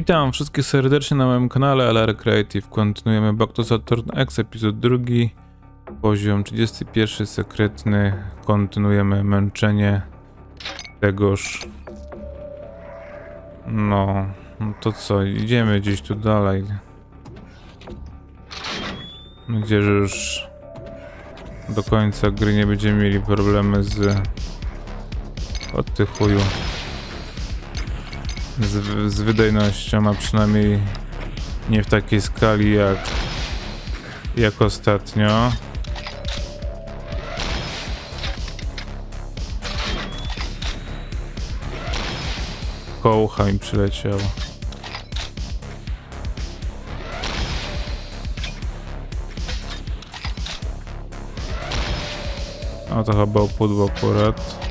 Witam wszystkich serdecznie na moim kanale LR Creative. Kontynuujemy Back to Saturn X, epizod drugi, poziom 31, sekretny. Kontynuujemy męczenie tegoż. No, no to co, idziemy gdzieś tu dalej. Mam nadzieję, że już do końca gry nie będziemy mieli problemy z... Od tych chuju z, z wydajnością, a przynajmniej nie w takiej skali jak, jak ostatnio. Kołucha mi przyleciał. O to chyba opudło akurat.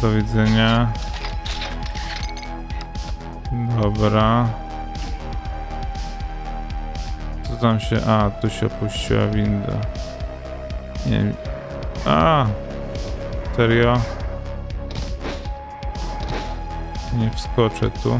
Do widzenia. Dobra. Co tam się... A, tu się opuściła winda. Nie wiem. A! Serio? Nie wskoczę tu.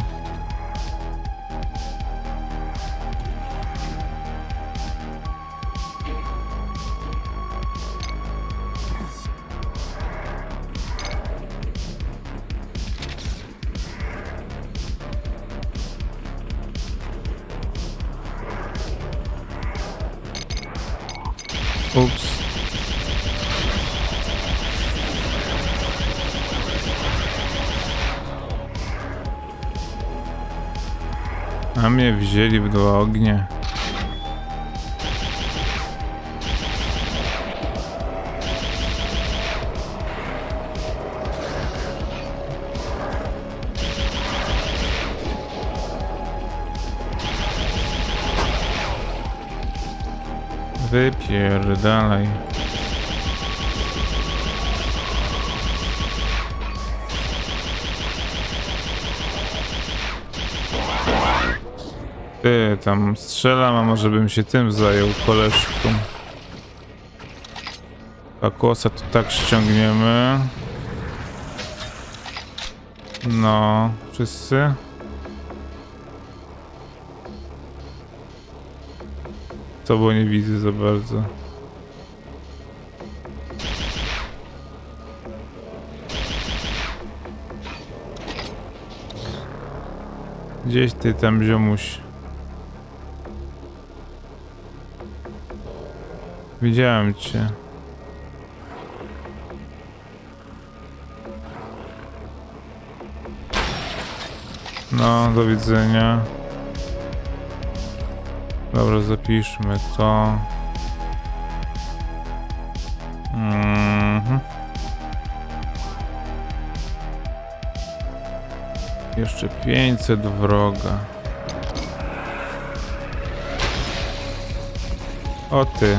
Wzięli w dwa ognie. Wypierdalaj. Ty, tam strzelam, a może bym się tym zajął, koleżką. A kłosa to tak ściągniemy. No, wszyscy? To bo nie widzę za bardzo. Gdzieś ty tam ziomuś. Widziałem cię. No, do widzenia. Dobra, zapiszmy to. Mhm. Jeszcze 500 wroga. O ty.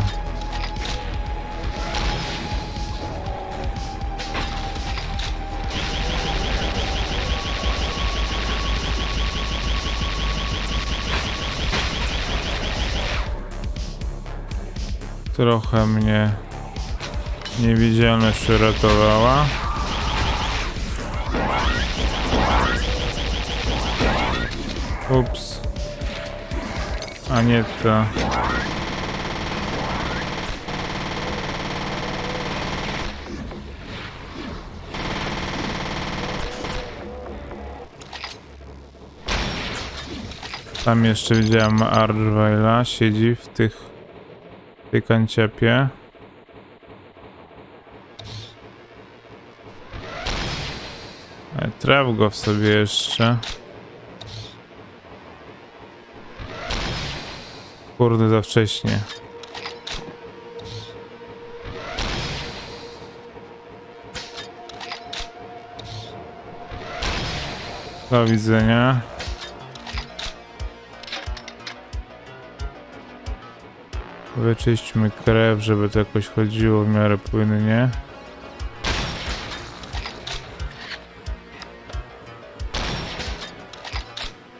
Trochę mnie niewidzialność uratowała. Ups. A nie to. Tam jeszcze widziałem Archwaila, siedzi w tych tej kanciapie. E, Traf go w sobie jeszcze. Kurde, za wcześnie. Do widzenia. Wyczyśćmy krew, żeby to jakoś chodziło w miarę płynnie.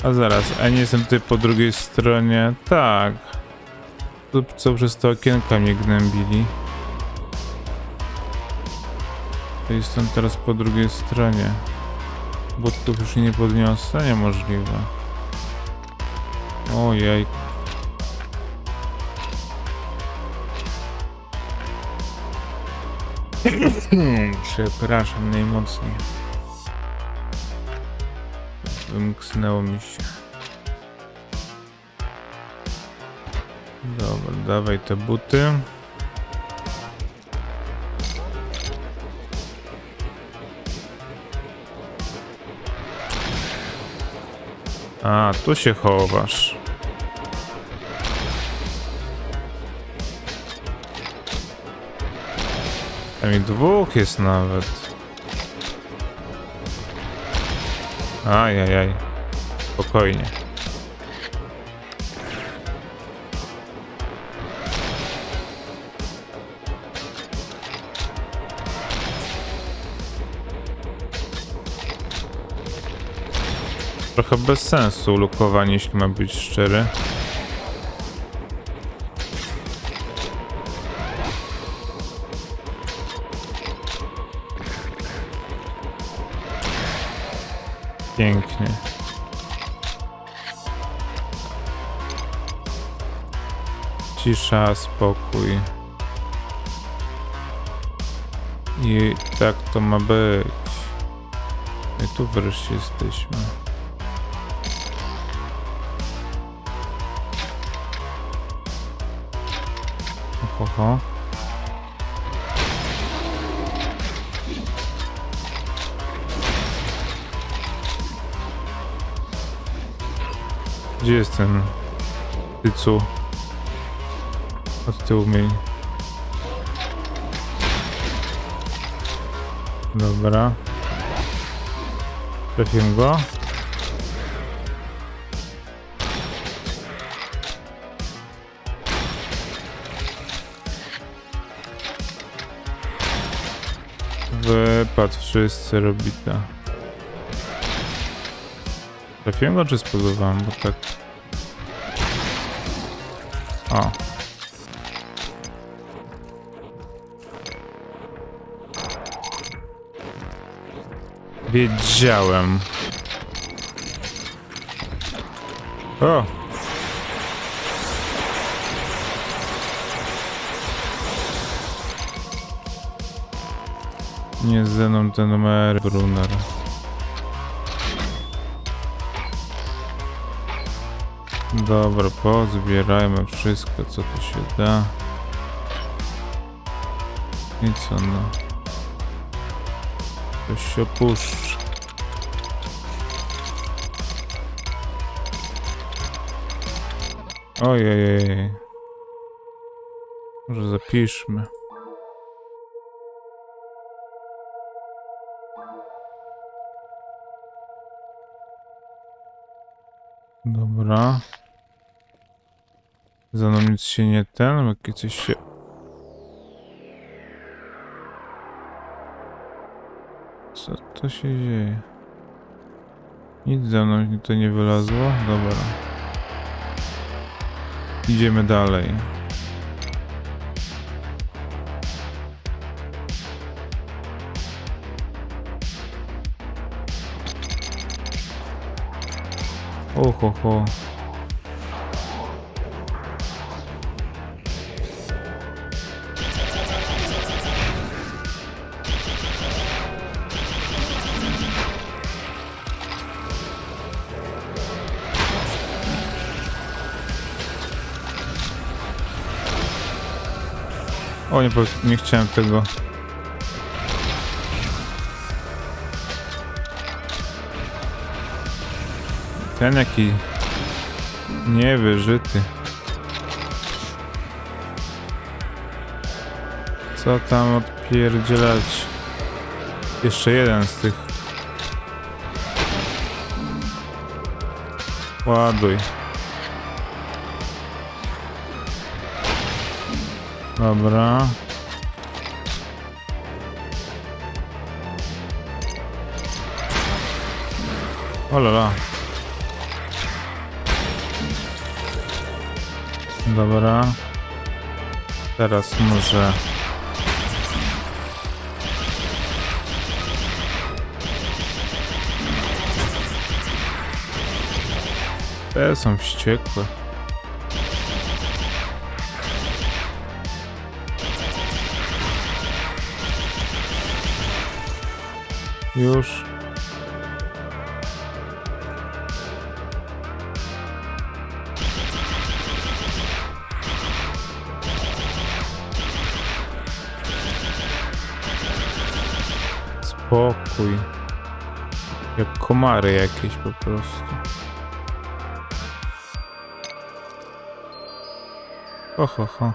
A zaraz, a nie jestem tutaj po drugiej stronie? Tak. Tu co przez te okienka mnie gnębili. To jestem teraz po drugiej stronie. Butów już nie podniosę? Niemożliwe. Ojej. Przepraszam najmocniej. Wymknęło mi się. Dobra, dawaj te buty. A, tu się chowasz. Tam i dwóch jest nawet. Ajajaj. Spokojnie. Trochę bez sensu lukowanie, jeśli ma być szczery. Pięknie. Cisza, spokój. I tak to ma być. I tu wreszcie jesteśmy. Gdzie jest ten tycu? Od tyłu mnie. Dobra. Trafiłem go. Wypadł wszyscy robita. Trafiłem go czy spodobałem, bo tak... O. Wiedziałem. O! Nie ze mną ten numer Brunner. Dobra, pozbierajmy wszystko co tu się da. I co no? Coś się opuszcza. Ojej. Może zapiszmy. Dobra. Za mną nic się nie ten, jakie coś się... Co to się dzieje? Nic za mną to nie wylazło? Dobra. Idziemy dalej. Oho, ho. O, nie, nie chciałem tego. Ten jaki niewyżyty. Co tam odpierdzielać? Jeszcze jeden z tych. Ładuj. Dobra. Olala. Dobra. Teraz może... Te są wściekłe. Już. Spokój. Jak komary jakieś po prostu. Ho, ho, ho.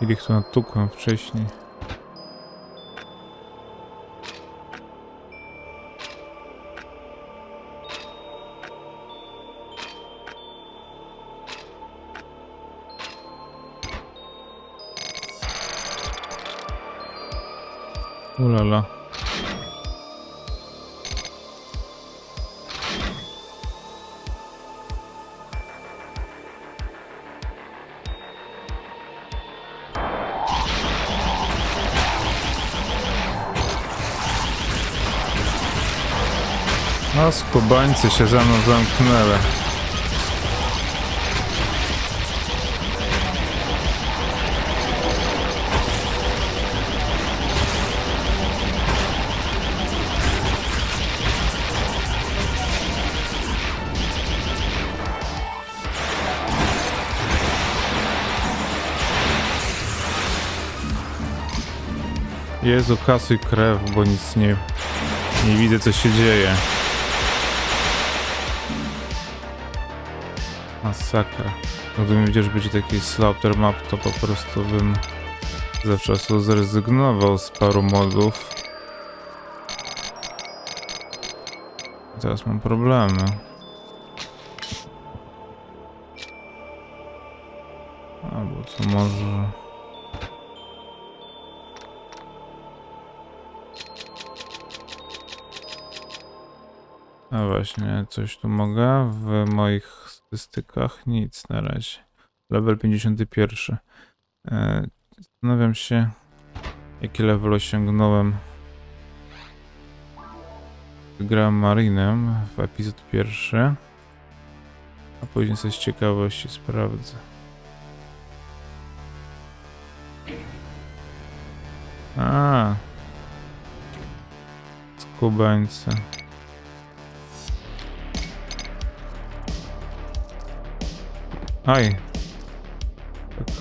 Ile ich tu natukłem wcześniej. Ulala. No, skubańcy się za mną zamknęły. Jezu, kasuj krew, bo nic nie, nie widzę co się dzieje. Masakra. Gdybym wiedział, że będzie taki slaughter map, to po prostu bym zawczasu zrezygnował z paru modów. Teraz mam problemy. Albo co może... A właśnie, coś tu mogę? W moich statystykach nic na razie. Level 51. E, Zastanawiam się, jaki level osiągnąłem. Grałem Marinem w epizod pierwszy. A później coś z ciekawości sprawdzę. A. Skubańce. Aj. Tak.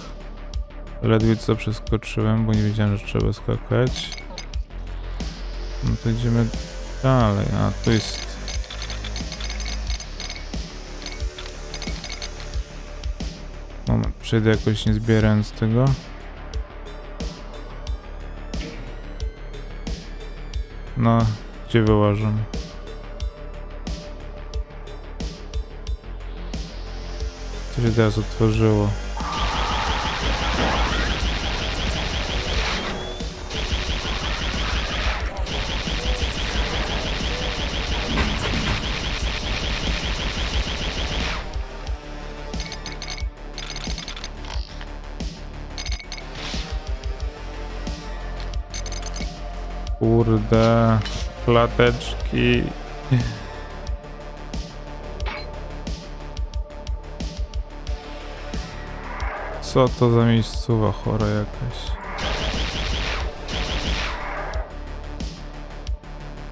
Ledwie co przeskoczyłem, bo nie wiedziałem, że trzeba skakać. No to idziemy dalej. A, tu jest... Moment, przejdę jakoś nie zbierając tego. No, gdzie wyłażę? Się teraz otworzyło? Kurde, klateczki. Co to za miejscowa chora jakaś?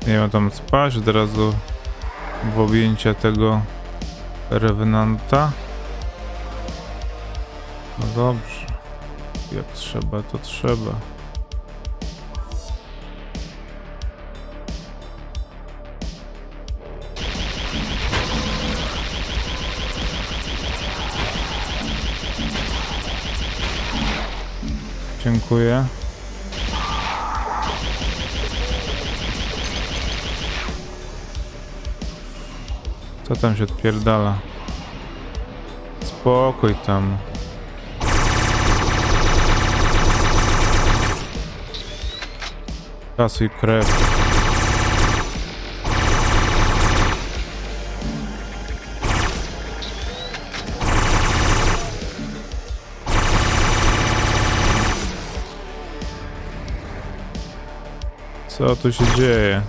Nie wiem tam spać od razu w objęcia tego revenanta. No dobrze. Jak trzeba, to trzeba. Dziękuję. Co tam się odpierdala? Spokój tam. Kasuj krew. Co tu się dzieje?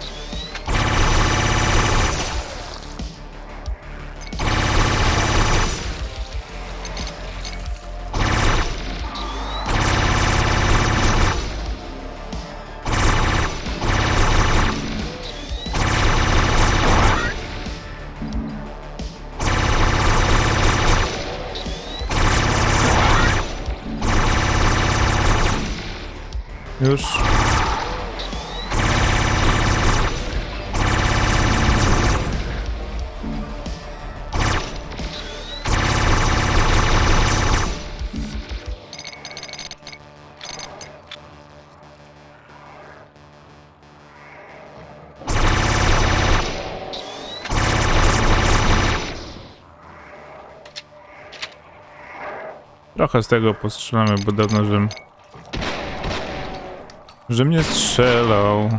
Już Trochę z tego postrzelamy, bo dawno, żem... Że mnie strzelał.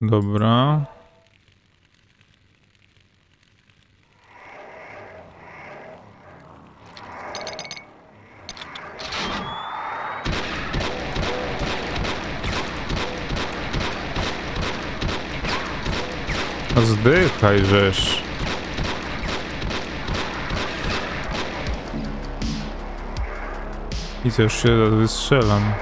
Dobra. Zdychaj, żeż. I już się wystrzelam.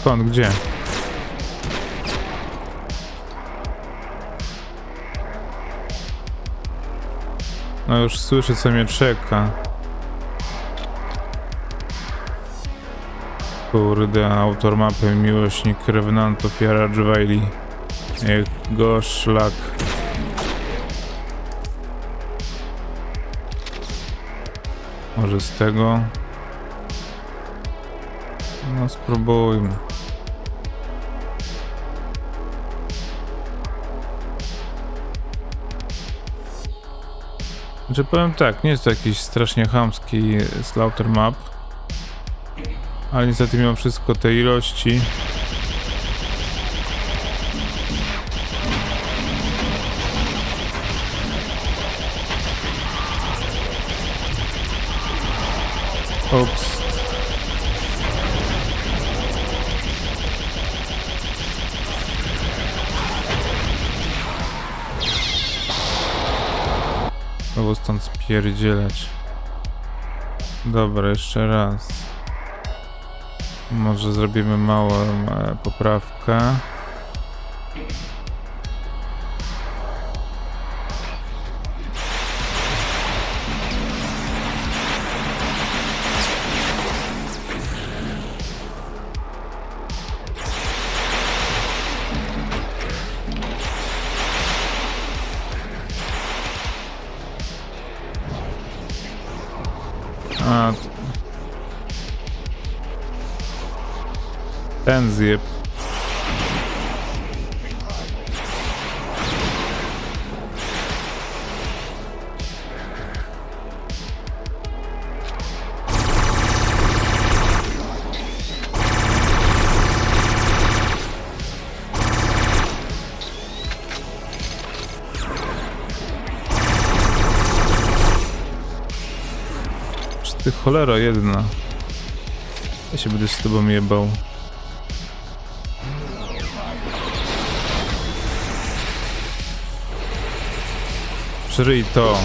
Skąd, gdzie? No już słyszę, co mnie czeka. Kurde, autor mapy, miłośnik Revenantów, Jara Dżwajli. Jego szlak. Może z tego? No spróbujmy. Znaczy powiem tak, nie jest to jakiś strasznie chamski slaughter map. Ale niestety mimo wszystko te ilości Ups. Znowu stąd spierdzielać. Dobra, jeszcze raz. Może zrobimy małą e, poprawkę. Zjeb. Czy ty cholera jedna? Ja się będę z tobą jebał. Żryj to.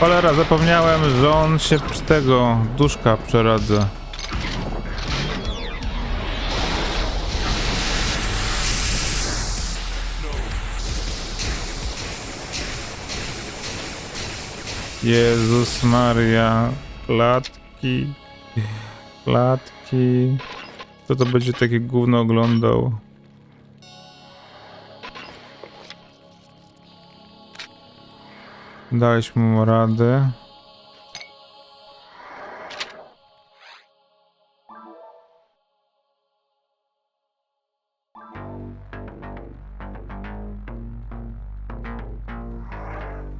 Cholera, zapomniałem, że on się z tego duszka przeradza. Jezus Maria, klatki, klatki. Kto to będzie takie gówno oglądał? Daliśmy mu radę.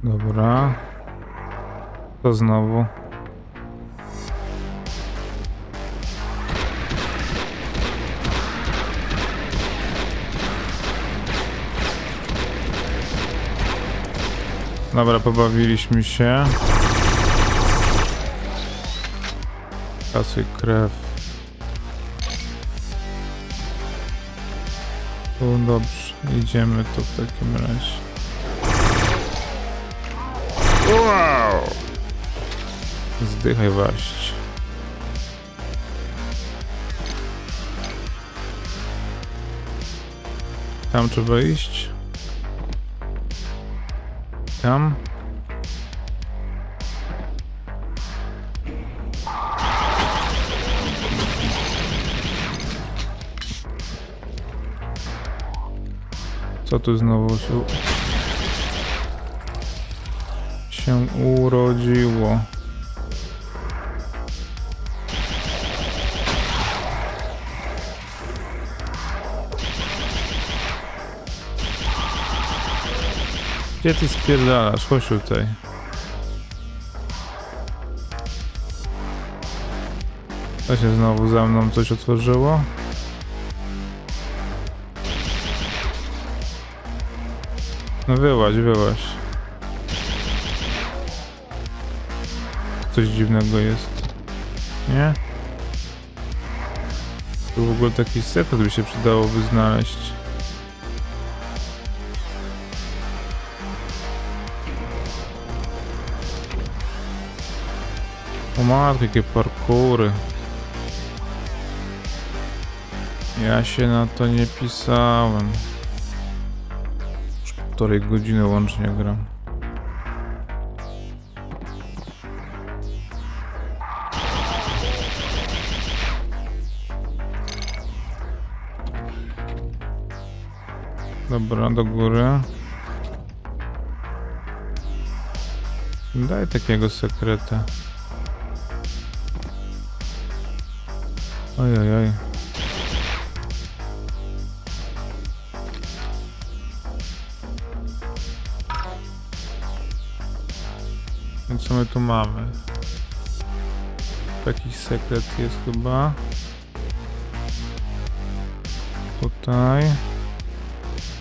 Dobra. To znowu. Dobra, pobawiliśmy się. Kasuj krew. O, dobrze, idziemy tu w takim razie. Wow! Zdychaj waść. Tam trzeba iść. Tam. Co tu znowu się... się urodziło? Gdzie ty spierdalasz? Chodź tutaj. To się znowu za mną coś otworzyło. No wyłaź, wyłaź. Coś dziwnego jest. Nie? Tu w ogóle taki sekret by się przydałoby znaleźć. Matko, jakie parkury. Ja się na to nie pisałem. Już półtorej godziny łącznie gram. Dobra, do góry. Daj takiego sekreta. Oj, oj, oj. No co my tu mamy? Jakiś sekret jest chyba. Tutaj.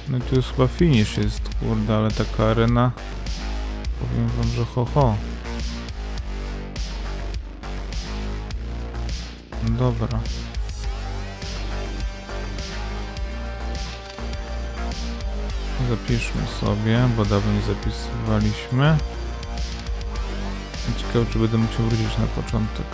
No tu już chyba finish jest, kurde, ale taka arena. Powiem wam, że ho ho. Dobra. Zapiszmy sobie, bo dawno nie zapisywaliśmy. Ciekawe, czy będę musiał wrócić na początek.